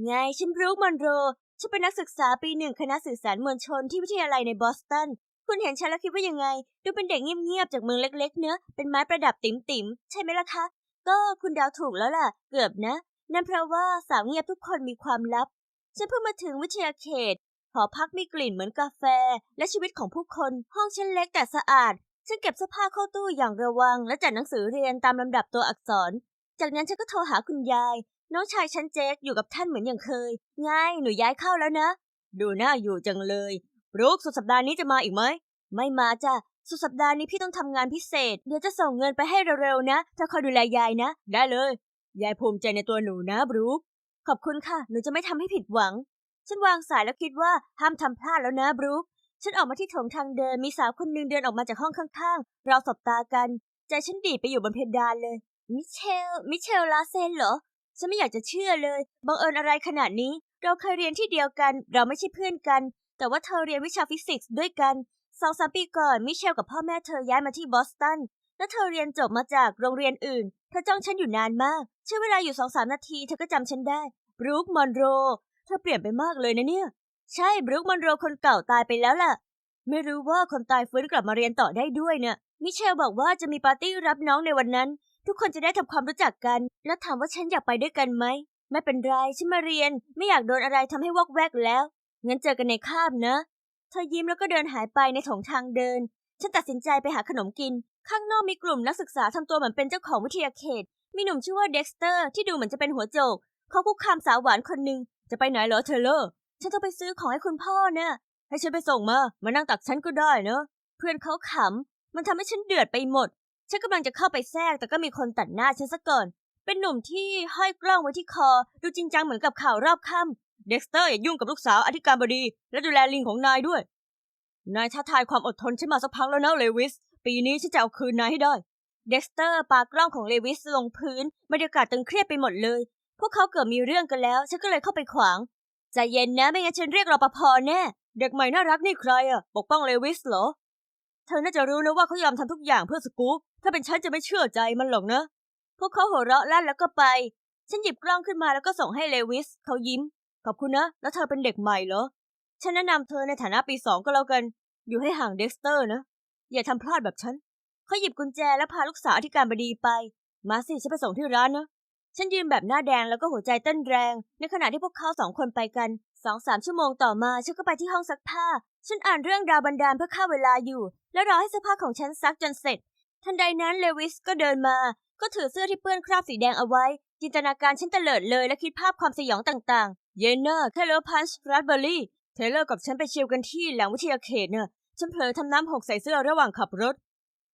ไงฉันบรูคมอนโร ฉันเป็นนักศึกษาปีหนึ่งคณะสื่อสารมวลชนที่วิทยาลัยในบอสตัน คุณเห็นฉันแล้วคิดว่ายังไง ดูเป็นเด็กเงียบๆ จากเมืองเล็ก ๆ เนอะเป็นไม้ประดับติ๋มๆ ใช่ไหมล่ะคะ ก็คุณดาวถูกแล้วล่ะ เกือบนะ นั่นเพราะว่าสาวเงียบทุกคนมีความลับ ฉันเพิ่งมาถึงวิทยาเขต หอพักมีกลิ่นเหมือนกาแฟ และชีวิตของผู้คน ห้องฉันเล็กแต่สะอาด ฉันเก็บเสื้อผ้าเข้าตู้อย่างระวัง และจัดหนังสือเรียนตามลำดับตัวอักษร จากนั้นฉันก็โทรหาคุณยาย น้องชายฉันเจคอยู่กับท่านเหมือนอย่างเคย ไง หนูย้ายเข้าแล้วนะ ดูน่าอยู่จังเลยบรูคสุดสัปดาห์นี้จะมาอีกไหม ไม่มาจ้ะ สุดสัปดาห์นี้พี่ต้องทำงานพิเศษ เดี๋ยวจะส่งเงินไปให้เร็วๆนะเธอคอยดูแลยายนะ ได้เลย ยายภูมิใจในตัวหนูนะบรูคขอบคุณค่ะ หนูจะไม่ทำให้ผิดหวัง ฉันวางสายแล้วคิดว่าห้ามทำพลาดแล้วนะบรูคฉันออกมาที่โถงทางเดิน มีสาวคนหนึ่งเดินออกมาจากห้องข้างๆ เราสบตากัน ใจฉันดีไปอยู่บนเพดานเลย มิเชล มิเชลลาเซนเหรอ ฉันไม่อยากจะเชื่อเลย บังเอิญอะไรขนาดนี้ เราเคยเรียนที่เดียวกัน เราไม่ใช่เพื่อนกัน แต่ว่าเธอเรียนวิชาฟิสิกส์ด้วยกันสองสามปีก่อนมิเชลกับพ่อแม่เธอย้ายมาที่บอสตัน และเธอเรียนจบมาจากโรงเรียนอื่น เธอจ้องฉันอยู่นานมาก ใช้เวลาอยู่สองสามนาทีเธอก็จำฉันได้ บรูคมอนโร เธอเปลี่ยนไปมากเลยนะเนี่ย ใช่ บรูคมอนโรคนเก่าตายไปแล้วล่ะ ไม่รู้ว่าคนตายฟื้นกลับมาเรียนต่อได้ด้วยเนี่ยมิเชลบอกว่าจะมีปาร์ตี้รับน้องในวันนั้น ทุกคนจะได้ทำความรู้จักกัน แล้วถามว่าฉันอยากไปด้วยกันไหม ไม่เป็นไร ฉันมาเรียน ไม่อยากโดนอะไรทำให้วอกแวกแล้ว งั้นเจอกันในคาบนะ เธอยิ้มแล้วก็เดินหายไปในถงทางเดิน ฉันตัดสินใจไปหาขนมกิน ข้างนอกมีกลุ่มนักศึกษาทำตัวเหมือนเป็นเจ้าของวิทยาเขต มีหนุ่มชื่อว่าเด็กสเตอร์ที่ดูเหมือนจะเป็นหัวโจก เขาคุกคามสาวหวานคนหนึ่ง จะไปไหนเหรอเทเลอร์ฉันต้องไปซื้อของให้คุณพ่อเน่ะให้ฉันไปส่งมา มานั่งตักฉันก็ได้เนอะเพื่อนเขาขำ มันทำให้ฉันเดือดไปหมด ฉันกำลังจะเข้าไปแทรกแต่ก็มีคนตัดหน้าฉันซะก่อน เป็นหนุ่มที่ห้อยกล้องไว้ที่คอ ดูจริงจังเหมือนกับข่าวรอบค่ำเด็กสเตอร์อย่ายุ่งกับลูกสาวอธิการบดี และดูแลลิงของนายด้วย นายท้าทายความอดทนฉันมาสักพักแล้วนะเลวิส ปีนี้ฉันจะเอาคืนนายให้ได้ เด็กสเตอร์ปากล้องของเลวิสลงพื้นบรรยากาศตึงเครียดไปหมดเลย พวกเขาเกือบมีเรื่องกันแล้ว ฉันก็เลยเข้าไปขวางใจเย็นนะไม่งั้นฉันเรียกรปภแน่ เด็กใหม่น่ารักนี่ใครอะปกป้องเลวิสเหรอ เธอน่าจะรู้นะว่าเขายอมทำทุกอย่างเพื่อสกู๊ป ถ้าเป็นฉันจะไม่เชื่อใจมันหรอกนะ พวกเขาหัวเราะลั่นแล้วก็ไป ฉันหยิบกล้องขึ้นมาแล้วก็ส่งให้เลวิส เขายิ้ม ขอบคุณนะ แล้วเธอเป็นเด็กใหม่เหรอ ฉันแนะนำเธอในฐานะปีสองก็แล้วกัน อยู่ให้ห่างเด็กสเตอร์นะ อย่าทำพลาดแบบฉัน เขาหยิบกุญแจแล้วพาลูกสาวอธิการบดีไป มาสิฉันไปส่งที่ร้านนะ ฉันยืนแบบหน้าแดงแล้วก็หัวใจเต้นแรง ในขณะที่พวกเขาสองคนไปกันสองสามชั่วโมงต่อมาฉันก็ไปที่ห้องซักผ้า ฉันอ่านเรื่องดาวบันดาลเพื่อฆ่าเวลาอยู่ แล้วรอให้เสื้อผ้าของฉันซักจนเสร็จ ทันใดนั้นเลวิสก็เดินมา ก็ถือเสื้อที่เปื้อนคราบสีแดงเอาไว้ จินตนาการฉันเตลิดเลยและคิดภาพความสยองต่างๆ เยนน่าแค่เลอพันช์ราสเบอร์รี่เทเลอร์กับฉันไปเชียวกันที่หลังวิทยาเขตเน่ะฉันเผลอทำน้ำหกใส่เสื้อระหว่างขับรถ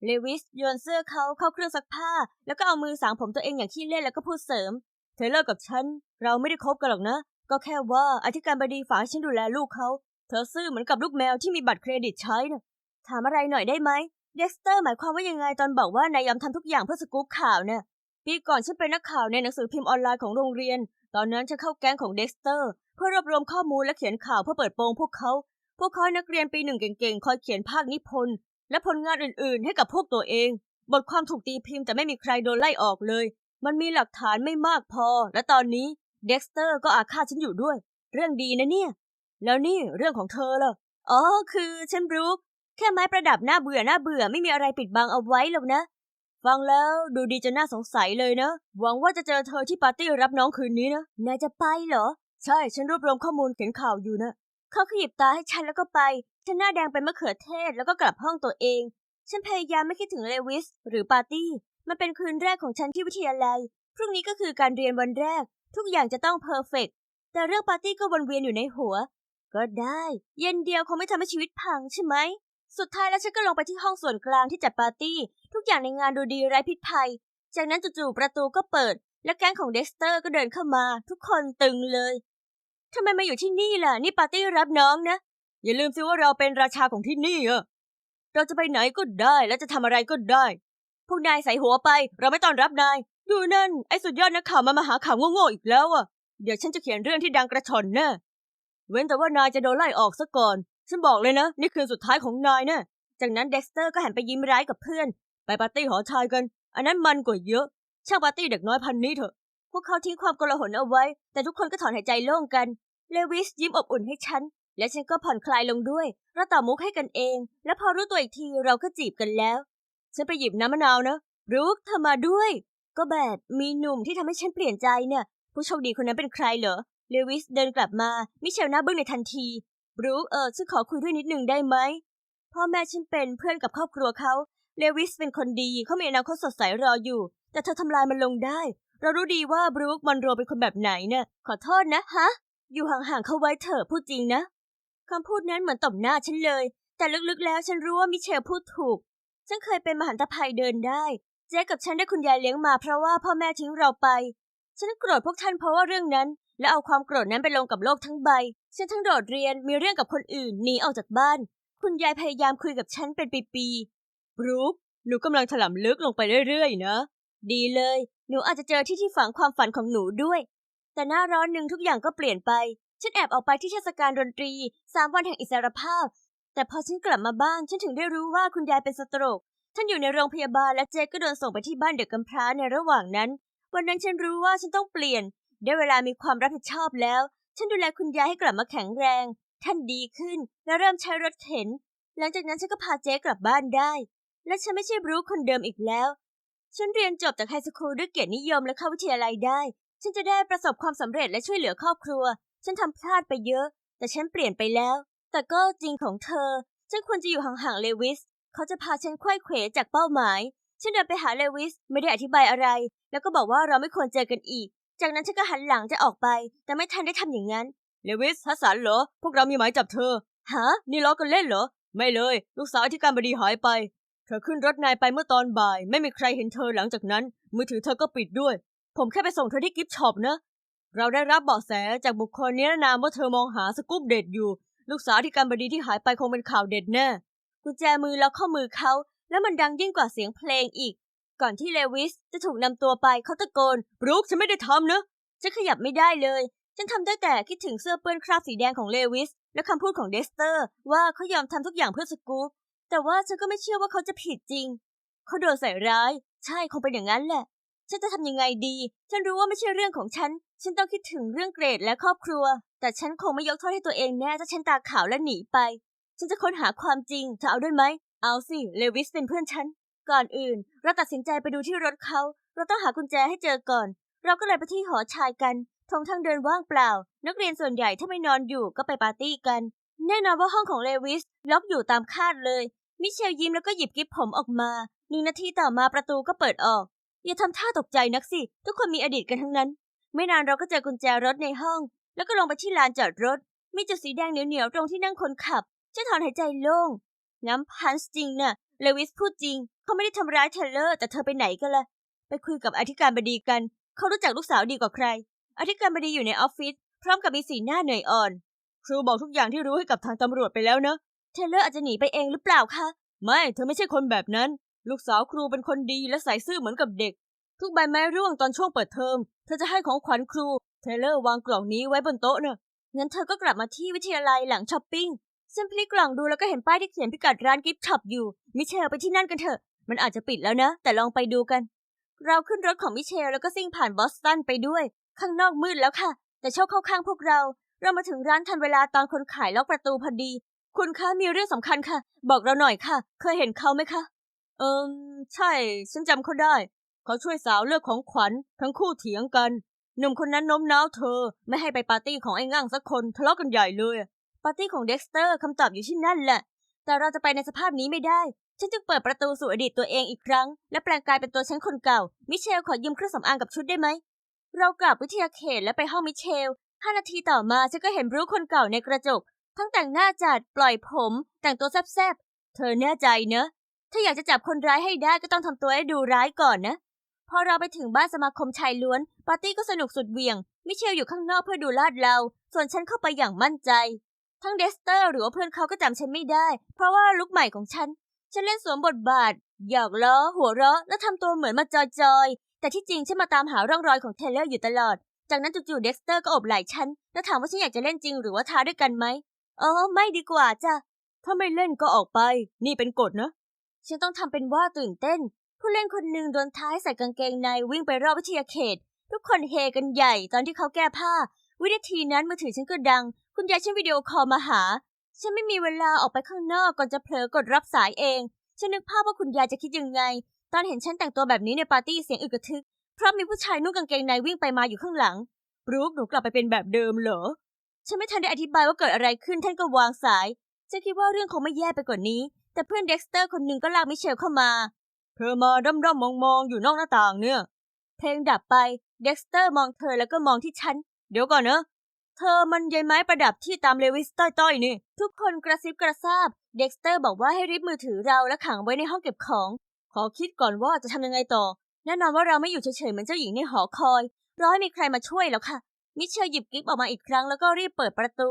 เลวิสโยนเสื้อเขาเข้าเครื่องซักผ้า แล้วก็เอามือสางผมตัวเองอย่างขี้เล่นแล้วก็พูดเสริม เทเลอร์กับฉัน เราไม่ได้คบกันหรอกนะ ก็แค่ว่าอธิการบดีฝากฉันดูแลลูกเขา เธอซื่อเหมือนกับลูกแมวที่มีบัตรเครดิตใช้นะถามอะไรหน่อยได้ไหม เด็กสเตอร์หมายความว่ายังไงตอนบอกว่านายยอมทำทุกอย่างเพื่อสกู๊ปข่าวเนี่ยปีก่อนฉันเป็นนักข่าวในหนังสือพิมพ์ออนไลน์ของโรงเรียน ตอนนั้นฉันเข้าแก๊งของเด็กสเตอร์ เพื่อรวบรวมข้อมูลและเขียนข่าวเพื่อเปิดโปงพวกเขา พวกเขาให้นักเรียนปีหนึ่งเก่งๆ คอยเขียนภาคนิพนธ์และผลงานอื่นๆ ให้กับพวกตัวเอง บทความถูกตีพิมพ์แต่ไม่มีใครโดนไล่ออกเลย มันมีหลักฐานไม่มากพอ และตอนนี้เด็กสเตอร์ก็อาฆาตฉันอยู่ด้วย เรื่องดีนะเนี่ย แล้วนี่เรื่องของเธอล่ะอ๋อ คือฉันบรูค แค่ไม้ประดับหน้าเบื่อหน้าเบื่อไม่มีอะไรปิดบังเอาไว้หรอกนะ ฟังแล้วดูดีจนน่าสงสัยเลยนะ หวังว่าจะเจอเธอที่ปาร์ตี้รับน้องคืนนี้นะนายจะไปเหรอ ใช่ฉันรวบรวมข้อมูลเขียนข่าวอยู่นะเขาขยิบตาให้ฉันแล้วก็ไป ฉันหน้าแดงเป็นมะเขือเทศแล้วก็กลับห้องตัวเอง ฉันพยายามไม่คิดถึงเลวิส หรือปาร์ตี้ มันเป็นคืนแรกของฉันที่วิทยาลัย พรุ่งนี้ก็คือการเรียนวันแรก ทุกอย่างจะต้องเพอร์เฟกแต่เรื่องปาร์ตี้ก็วนเวียนอยู่ในหัว ก็ได้ เย็นเดียวคงไม่ทำให้ชีวิตพังใช่ไหม สุดท้ายแล้วฉันก็ลงไปที่ห้องส่วนกลางที่จัดปาร์ตี้ ทุกอย่างในงานดูดีไร้พิษภัย จากนั้นจู่ๆประตูก็เปิด และแก๊งของเด็กสเตอร์ก็เดินเข้ามา ทุกคนตึงเลยทำไมมาอยู่ที่นี่ล่ะ นี่ปาร์ตี้รับน้องนะ อย่าลืมสิว่าเราเป็นราชาของที่นี่อะเราจะไปไหนก็ได้และจะทำอะไรก็ได้ พวกนายใส่หัวไป เราไม่ต้อนรับนาย ดูนั่น ไอ้สุดยอดนักข่าวมามาหาข่าวโง่ๆอีกแล้วอะเดี๋ยวฉันจะเขียนเรื่องที่ดังกระชอนแน่เว้นแต่ว่านายจะโดนไล่ออกซะก่อน ฉันบอกเลยนะ นี่คืนสุดท้ายของนายแน่จากนั้นเด็กสเตอร์ก็หันไปยิ้มร้ายกับเพื่อน ไปปาร์ตี้หอชายกัน อันนั้นมันกว่าเยอะ ช่างปาร์ตี้เด็กน้อยพันนี้เถอะ พวกเขาทิ้งความโกลาหลเอาไว้ แต่ทุกคนก็ถอนหายใจโล่งกัน เลวิสยิ้มอบอุ่นให้ฉัน และฉันก็ผ่อนคลายลงด้วย เราต่อมุกให้กันเอง และพอรู้ตัวอีกทีเราก็จีบกันแล้ว ฉันไปหยิบน้ำมะนาวนะรูคเธอมาด้วย ก็แบบมีหนุ่มที่ทำให้ฉันเปลี่ยนใจเนี่ย ผู้โชคดีคนนั้นเป็นใครเหรอ เลวิสเดินกลับมา มิเชลหน้าบึ้งในทันที บรูคเออฉันขอคุยด้วยนิดหนึ่งได้ไหมพ่อแม่ฉันเป็นเพื่อนกับครอบครัวเขาเลวิสเป็นคนดีเขามีอนาคตสดใสรออยู่ แต่เธอทำลายมันลงได้ เรารู้ดีว่าบรูคมอนโรเป็นคนแบบไหนเนี่ยขอโทษนะฮะ อยู่ห่างๆเขาไว้เถอะพูดจริงนะคำพูดนั้นเหมือนตบหน้าฉันเลย แต่ลึกๆแล้วฉันรู้ว่ามิเชลพูดถูก ฉันเคยเป็นมหันตภัยเดินได้ เจ๊กับฉันได้คุณยายเลี้ยงมาเพราะว่าพ่อแม่ทิ้งเราไป ฉันโกรธพวกท่านเพราะว่าเรื่องนั้น และเอาความโกรธนั้นไปลงกับโลกทั้งใบ ฉันทั้งโดดเรียนมีเรื่องกับคนอื่นหนีออกจากบ้าน คุณยายพยายามคุยกับฉันเป็นปีๆบรูคหนูกำลังถลำลึกลงไปเรื่อยๆนะ ดีเลย หนูอาจจะเจอที่ที่ฝังความฝันของหนูด้วย แต่หน้าร้อนหนึ่งทุกอย่างก็เปลี่ยนไป ฉันแอบออกไปที่เทศกาลดนตรีสามวันแห่งอิสรภาพ แต่พอฉันกลับมาบ้านฉันถึงได้รู้ว่าคุณยายเป็นสโตรก ท่านอยู่ในโรงพยาบาลและเจก็โดนส่งไปที่บ้านเด็กกำพร้าในระหว่างนั้น วันนั้นฉันรู้ว่าฉันต้องเปลี่ยน ได้เวลามีความรับผิดชอบแล้ว ฉันดูแลคุณยายให้กลับมาแข็งแรง ท่านดีขึ้นและเริ่มใช้รถเข็น หลังจากนั้นฉันก็พาเจ๊กลับบ้านได้ และฉันไม่ใช่บรูคคนเดิมอีกแล้ว ฉันเรียนจบจากไฮสคูลด้วยเกียรตินิยมและเข้าวิทยาลัยได้ ฉันจะได้ประสบความสำเร็จและช่วยเหลือครอบครัว ฉันทำพลาดไปเยอะ แต่ฉันเปลี่ยนไปแล้ว แต่ก็จริงของเธอ ฉันควรจะอยู่ห่างๆเลวิส เขาจะพาฉันควยเขวจากเป้าหมายฉันเดินไปหาเลวิสไม่ได้อธิบายอะไร แล้วก็บอกว่าเราไม่ควรเจอกันอีก จากนั้นฉันก็หันหลังจะออกไป แต่ไม่ทันได้ทำอย่างนั้น เลวิสฮัสสันเหรอ พวกเรามีหมายจับเธอ ฮะ นี่ล้อกันเล่นเหรอ ไม่เลย ลูกสาวที่การบดีหายไป เธอขึ้นรถนายไปเมื่อตอนบ่าย ไม่มีใครเห็นเธอหลังจากนั้น มือถือเธอก็ปิดด้วย ผมแค่ไปส่งเธอที่กิฟต์ช็อปนะ เราได้รับเบาะแสจากบุคคลนิรนามว่าเธอมองหาสกู๊ปเด็ดอยู่ ลูกสาวที่การบดีที่หายไปคงเป็นข่าวเด็ดแน่ กุญแจมือล็อกข้อมือเขา แล้วมันดังยิ่งกว่าเสียงเพลงอีก ก่อนที่เลวิสจะถูกนำตัวไปเขาตะโกนบรูคฉันไม่ได้ทำนะฉันขยับไม่ได้เลย ฉันทำได้แต่คิดถึงเสื้อเปื้อนคราบสีแดงของเลวิส และคำพูดของเดสเตอร์ ว่าเขายอมทำทุกอย่างเพื่อสกู๊ปแต่ว่าฉันก็ไม่เชื่อว่าเขาจะผิดจริง เขาโดนใส่ร้าย ใช่คงเป็นอย่างนั้นแหละ ฉันจะทำยังไงดี ฉันรู้ว่าไม่ใช่เรื่องของฉัน ฉันต้องคิดถึงเรื่องเกรดและครอบครัว แต่ฉันคงไม่ยกโทษให้ตัวเองแน่ถ้าฉันตาขาวและหนีไป ฉันจะค้นหาความจริงเธอเอาด้วยไหมเอาสิเลวิสเป็นเพื่อนฉัน ก่อนอื่น เราตัดสินใจไปดูที่รถเขา เราต้องหากุญแจให้เจอก่อน เราก็เลยไปที่หอชายกันทงทางเดินว่างเปล่า นักเรียนส่วนใหญ่ถ้าไม่นอนอยู่ก็ไปปาร์ตี้กัน แน่นอนว่าห้องของเลวิสล็อกอยู่ตามคาดเลย มิเชลยิ้มแล้วก็หยิบกิ๊บผมออกมาหนึ่งนาทีต่อมาประตูก็เปิดออก อย่าทำท่าตกใจนักสิ ทุกคนมีอดีตกันทั้งนั้น ไม่นานเราก็เจอกุญแจรถในห้อง แล้วก็ลงไปที่ลานจอดรถ มีจุดสีแดงเหนียวๆตรงที่นั่งคนขับฉันถอนหายใจโล่งน้ำพันจริงน่ะเลวิสพูดจริง เขาไม่ได้ทำร้ายเทเลอร์ แต่เธอไปไหนกันล่ะ ไปคุยกับอธิการบดีกัน เขารู้จักลูกสาวดีกว่าใคร อธิการบดีอยู่ในออฟฟิศพร้อมกับมีสีหน้าเหนื่อยอ่อน ครูบอกทุกอย่างที่รู้ให้กับทางตำรวจไปแล้วนะเทเลอร์อาจจะหนีไปเองหรือเปล่าคะ ไม่ เธอไม่ใช่คนแบบนั้น ลูกสาวครูเป็นคนดีและใส่ซื่อเหมือนกับเด็ก ทุกใบไม้ร่วงตอนช่วงเปิดเทอม เธอจะให้ของขวัญครู เทเลอร์วางกล่องนี้ไว้บนโต๊ะเนอะงั้นเธอก็กลับมาที่วิทยาลัยหลังช้อปปิ้งฉันพลิกกล่องดูแล้วก็เห็นป้ายที่เขียนพิกัดร้านกิฟต์ช็อปอยู่ มิเชลไปที่นั่นกันเถอะ มันอาจจะปิดแล้วนะ แต่ลองไปดูกัน เราขึ้นรถของมิเชลแล้วก็ซิ่งผ่านบอสตันไปด้วย ข้างนอกมืดแล้วค่ะ แต่โชคเข้าข้างพวกเรา เรามาถึงร้านทันเวลาตอนคนขายล็อกประตูพอดี คุณคะมีเรื่องสำคัญค่ะ บอกเราหน่อยค่ะ เคยเห็นเขาไหมคะ เอิมใช่ ฉันจำเขาได้ เขาช่วยสาวเลือกของขวัญ ทั้งคู่เถียงกัน หนุ่มคนนั้นโน้มน้าวเธอ ไม่ให้ไปปาร์ตี้ของไอ้ง่างสักคนทะเลาะกันใหญ่เลย ปาร์ตี้ของเด็กสเตอร์คำตอบอยู่ที่นั่นแหละ แต่เราจะไปในสภาพนี้ไม่ได้ ฉันจึงเปิดประตูสู่อดีตตัวเองอีกครั้ง และแปลงกายเป็นตัวฉันคนเก่า มิเชลขอยืมเครื่องสำอางกับชุดได้ไหม เรากลับวิทยาเขตและไปห้องมิเชลห้านาทีต่อมาฉันก็เห็นบรูคคนเก่าในกระจก ทั้งแต่งหน้าจัดปล่อยผม แต่งตัวแซ่บๆ เธอแน่ใจเนอะ ถ้าอยากจะจับคนร้ายให้ได้ก็ต้องทำตัวให้ดูร้ายก่อนนะ พอเราไปถึงบ้านสมาคมชายล้วน ปาร์ตี้ก็สนุกสุดเหวี่ยง มิเชลอยู่ข้างนอกเพื่อดูลาดเรา ส่วนฉันเข้าไปอย่างมั่นใจ ทั้งเดสเตอร์หรือว่าเพื่อนเขาก็จำฉันไม่ได้ เพราะว่าลุคใหม่ของฉัน ฉันเล่นสวมบทบาท หยอกล้อ หัวเราะ และทำตัวเหมือนมาจอยๆ แต่ที่จริงฉันมาตามหาร่องรอยของเทเลอร์อยู่ตลอด จากนั้นจู่ๆเด็กสเตอร์ก็อบไหล่ฉัน แล้วถามว่าฉันอยากจะเล่นจริงหรือว่าท้าด้วยกันไหมเออไม่ดีกว่าจ้ะ ถ้าไม่เล่นก็ออกไป นี่เป็นกฎนะ ฉันต้องทำเป็นว่าตื่นเต้น ผู้เล่นคนหนึ่งโดนท้ายใส่กางเกงในวิ่งไปรอบวิทยาเขต ทุกคนเฮกันใหญ่ตอนที่เขาแก้ผ้า วินาทีนั้นมือถือฉันก็ดัง คุณยายฉันวิดีโอคอลมาหา ฉันไม่มีเวลาออกไปข้างนอกก่อนจะเผลอกดรับสายเอง ฉันนึกภาพว่าคุณยายจะคิดยังไง ตอนเห็นฉันแต่งตัวแบบนี้ในปาร์ตี้เสียงอึกระทึก เพราะมีผู้ชายนุ่งกางเกงในวิ่งไปมาอยู่ข้างหลังบรูคหนูกลับไปเป็นแบบเดิมเหรอ ฉันไม่ทันได้อธิบายว่าเกิดอะไรขึ้นท่านก็วางสาย ฉันคิดว่าเรื่องคงไม่แย่ไปกว่านี้ แต่เพื่อนเด็กสเตอร์คนหนึ่งก็ลากมิเชลเข้ามา เธอมาด้อมด้อมองมองๆอยู่นอกหน้าต่างเนี่ย เพลงดับไป เด็กสเตอร์มองเธอแล้วก็มองที่ฉัน เดี๋ยวก่อนเนอะ เธอมันยายไม้ประดับที่ตามเลวิสต้อยๆนี่ ทุกคนกระซิบกระซาบ เด็กสเตอร์บอกว่าให้ริบมือถือเราและขังไว้ในห้องเก็บของ ขอคิดก่อนว่าจะทำยังไงต่อ แน่นอนว่าเราไม่อยู่เฉยๆเหมือนเจ้าหญิงในหอคอยรอให้มีใครมาช่วยแล้วค่ะ มิเชลหยิบกิฟต์ออกมาอีกครั้งแล้วก็รีบเปิดประตู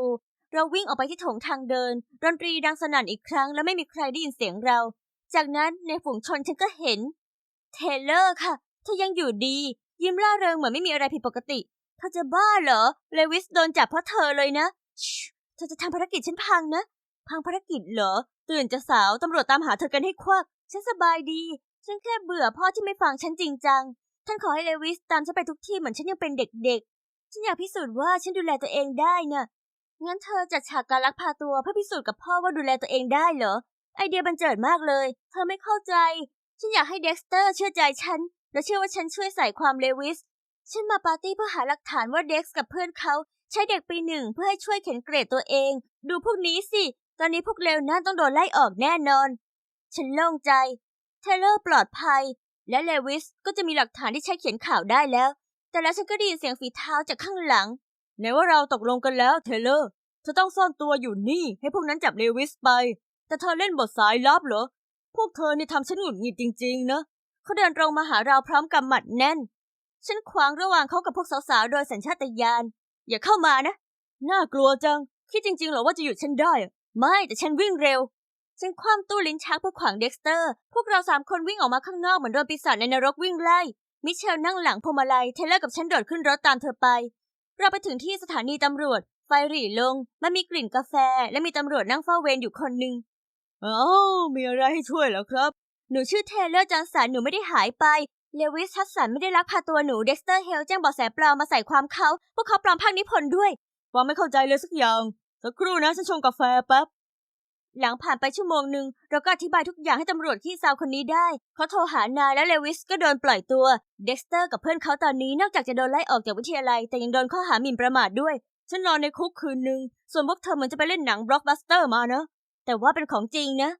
เราวิ่งออกไปที่โถงทางเดิน ดนตรีดังสนั่นอีกครั้ง และไม่มีใครได้ยินเสียงเรา จากนั้นในฝูงชนฉันก็เห็น เทเลอร์ค่ะ เธอยังอยู่ดี ยิ้มร่าเริงเหมือนไม่มีอะไรผิดปกติ เธอจะบ้าเหรอ เลวิสโดนจับเพราะเธอเลยนะเธอจะทำภารกิจฉันพังนะ พังภารกิจเหรอ ตื่นจะสาวตำรวจตามหาเธอกันให้ควัก ฉันสบายดี ฉันแค่เบื่อพ่อที่ไม่ฟังฉันจริงจัง ท่านขอให้เลวิสตามฉันไปทุกที่เหมือนฉันยังเป็นเด็กๆ ฉันอยากพิสูจน์ว่าฉันดูแลตัวเองได้น่ะงั้นเธอจัดฉากการลักพาตัวเพื่อพิสูจน์กับพ่อว่าดูแลตัวเองได้เหรอ ไอเดียบันเจิดมากเลย เธอไม่เข้าใจ ฉันอยากให้เด็กสเตอร์เชื่อใจฉัน และเชื่อว่าฉันช่วยใส่ความเลวิส ฉันมาปาร์ตี้เพื่อหาหลักฐานว่าเด็กซ์กับเพื่อนเขาใช้เด็กปีหนึ่งเพื่อให้ช่วยเข็นเกรดตัวเอง ดูพวกนี้สิ ตอนนี้พวกเลวนั่นต้องโดนไล่ออกแน่นอน ฉันโล่งใจ เทเลอร์ปลอดภัย และเลวิสก็จะมีหลักฐานที่ใช้เขียนข่าวได้แล้ว แต่แล้วฉันก็ได้ยินเสียงฝีเท้าจากข้างหลังไหนว่าเราตกลงกันแล้วเทเลอร์เธอต้องซ่อนตัวอยู่นี่ ให้พวกนั้นจับเลวิสไป แต่เธอเล่นบทสายลับเหรอ พวกเธอนี่ทำฉันหงุดหงิดจริง ๆ นะเขาเดินตรงมาหาเราพร้อมกำหมัดแน่น ฉันขวางระหว่างเขากับพวกสาวๆ โดยสัญชาตญาณ อย่าเข้ามานะ น่ากลัวจัง คิดจริงๆ เหรอว่าจะหยุดฉันได้ ไม่แต่ฉันวิ่งเร็ว ฉันคว่ำตู้ลิ้นชักเพื่อขวางเด็กสเตอร์ พวกเราสามคนวิ่งออกมาข้างนอกเหมือนโดนปีศาจในนรกวิ่งไล่ มิเชลนั่งหลังพวงมาลัย เทเลอร์กับฉันโดดขึ้นรถตามเธอไป เราไปถึงที่สถานีตำรวจ ไฟหรี่ลง มันมีกลิ่นกาแฟ และมีตำรวจนั่งเฝ้าเวรอยู่คนหนึ่งอ้ามีอะไรให้ช่วยเหรอครับ หนูชื่อเทเลอร์จอห์นสัน หนูไม่ได้หายไป เลวิสฮัสสันไม่ได้ลักพาตัวหนูเด็กสเตอร์เฮลแจ้งเบาะแสปลอมมาใส่ความเขา พวกเขาปลอมภาคนิพนธ์ด้วยฟังไม่เข้าใจเลยสักอย่าง สักครู่นะฉันชงกาแฟแป๊บ หลังผ่านไปชั่วโมงหนึ่งเราก็อธิบายทุกอย่างให้ตำรวจที่ซาวคนนี้ได้ เขาโทรหานายและเลวิสก็โดนปล่อยตัว เด็กสเตอร์กับเพื่อนเขาตอนนี้นอกจากจะโดนไล่ออกจากวิทยาลัย แต่ยังโดนข้อหาหมิ่นประมาทด้วย ฉันนอนในคุกคืนหนึ่งส่วนพวกเธอเหมือนจะไปเล่นหนังบล็อกบัสเตอร์มานะแต่ว่าเป็นของจริงนะ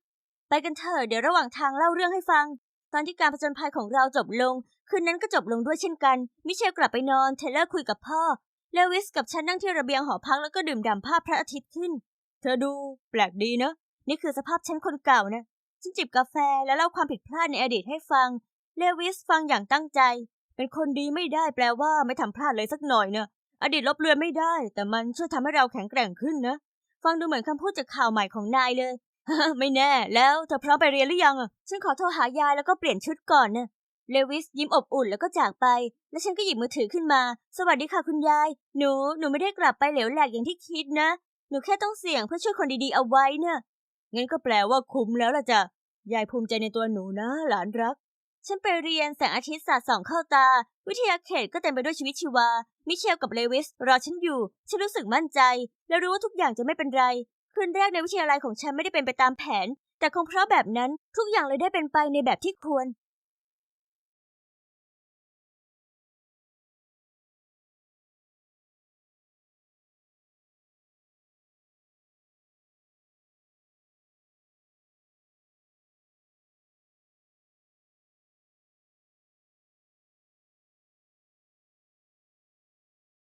ไปกันเถอะเดี๋ยวระหว่างทางเล่าเรื่องให้ฟัง ตอนที่การผจญภัยของเราจบลง คืนนั้นก็จบลงด้วยเช่นกัน มิเชลกลับไปนอน เทเลอร์คุยกับพ่อ เลวิสกับฉันนั่งที่ระเบียงหอพักแล้วก็ดื่มด่ำภาพพระอาทิตย์ขึ้น เธอดูแปลกดีเนอะ นี่คือสภาพฉันคนเก่านะ ฉันจิบกาแฟแล้วเล่าความผิดพลาดในอดีตให้ฟัง เลวิสฟังอย่างตั้งใจ เป็นคนดีไม่ได้แปลว่าไม่ทำพลาดเลยสักหน่อยเนอะ อดีตลบเลือนไม่ได้ แต่มันช่วยทำให้เราแข็งแกร่งขึ้นนะ ฟังดูเหมือนคำพูดจากข่าวใหม่ของนายเลย ไม่แน่ แล้วเธอพร้อมไปเรียนหรือยังฉันขอโทรหายายแล้วก็เปลี่ยนชุดก่อนนะเลวิสยิ้มอบอุ่นแล้วก็จากไป และฉันก็หยิบมือถือขึ้นมา สวัสดีค่ะคุณยาย หนู หนูไม่ได้กลับไปเหลวแหลกอย่างที่คิดนะ หนูแค่ต้องเสี่ยงเพื่อช่วยคนดีๆเอาไว้เนะ่ะงั้นก็แปลว่าคุ้มแล้วล่ะจ้ะ ยายภูมิใจในตัวหนูนะ หลานรัก ฉันไปเรียนแสงอาทิตย์สาดส่องเข้าตา วิทยาเขตก็เต็มไปด้วยชีวิตชีวา มิเชลกับเลวิสรอฉันอยู่ ฉันรู้สึกมั่นใจ และรู้ว่าทุกอย่างจะไม่เป็นไร คืนแรกในวิทยาลัยของฉันไม่ได้เป็นไปตามแผน แต่คงเพราะแบบนั้นทุกอย่างเลยได้เป็นไปในแบบที่ควร